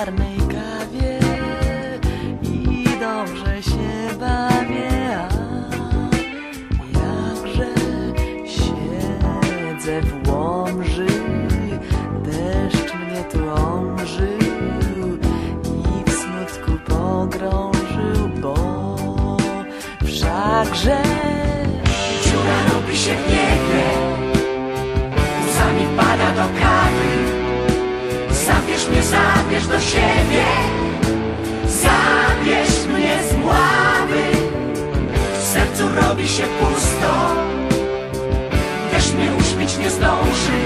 czarnej kawie i dobrze się bawię, a jakże siedzę w łomży, deszcz mnie tu omżył i w smutku pogrążył, bo wszakże Dziura robi się w niebie Zabierz do siebie Zabierz mnie z mławy. W sercu robi się pusto Też mnie uśpić nie zdąży.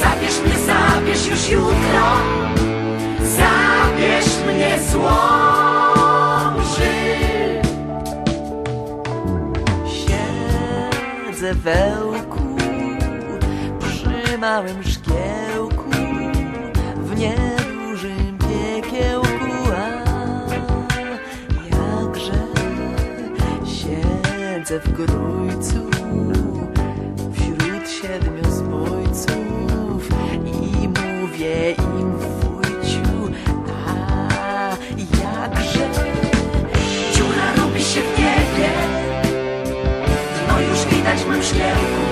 Zabierz mnie, zabierz już jutro Zabierz mnie z łomży. Siedzę przy małym szkiełku siedzę w grójcu wśród siedmiu zbójców i mówię im wujciu, a jakże Dziura robi się w niebie. No już widać mym szkiełku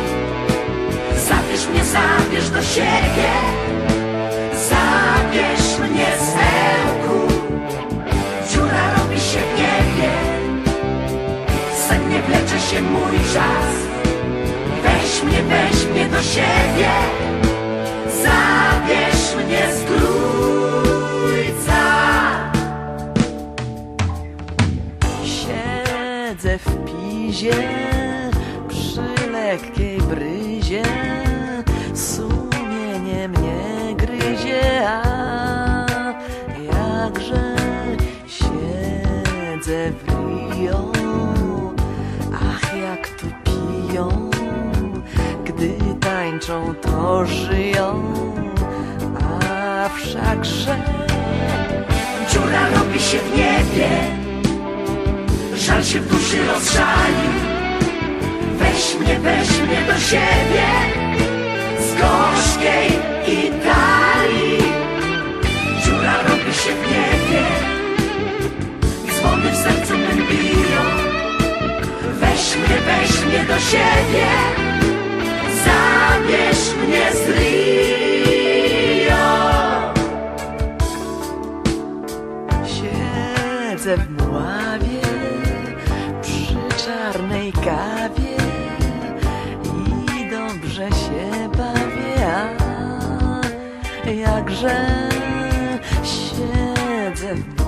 Zabierz mnie, zabierz do siebie Sennie wlecze się mój czas Weź mnie, weź mnie do siebie. Zabierz mnie z grójca Siedzę w pizie przy lekkiej bryzie. Sumienie mnie gryzie, a jakże siedzę w Rio jak piją, gdy tańczą to żyją A wszakże Dziura robi się w niebie Żal się w duszy rozżali Weź mnie, weź mnie do siebie Z gorzkiej Italii siebie. Zabierz mnie z Rio. Siedzę w mławie Przy czarnej kawie I dobrze się bawię A jakże siedzę w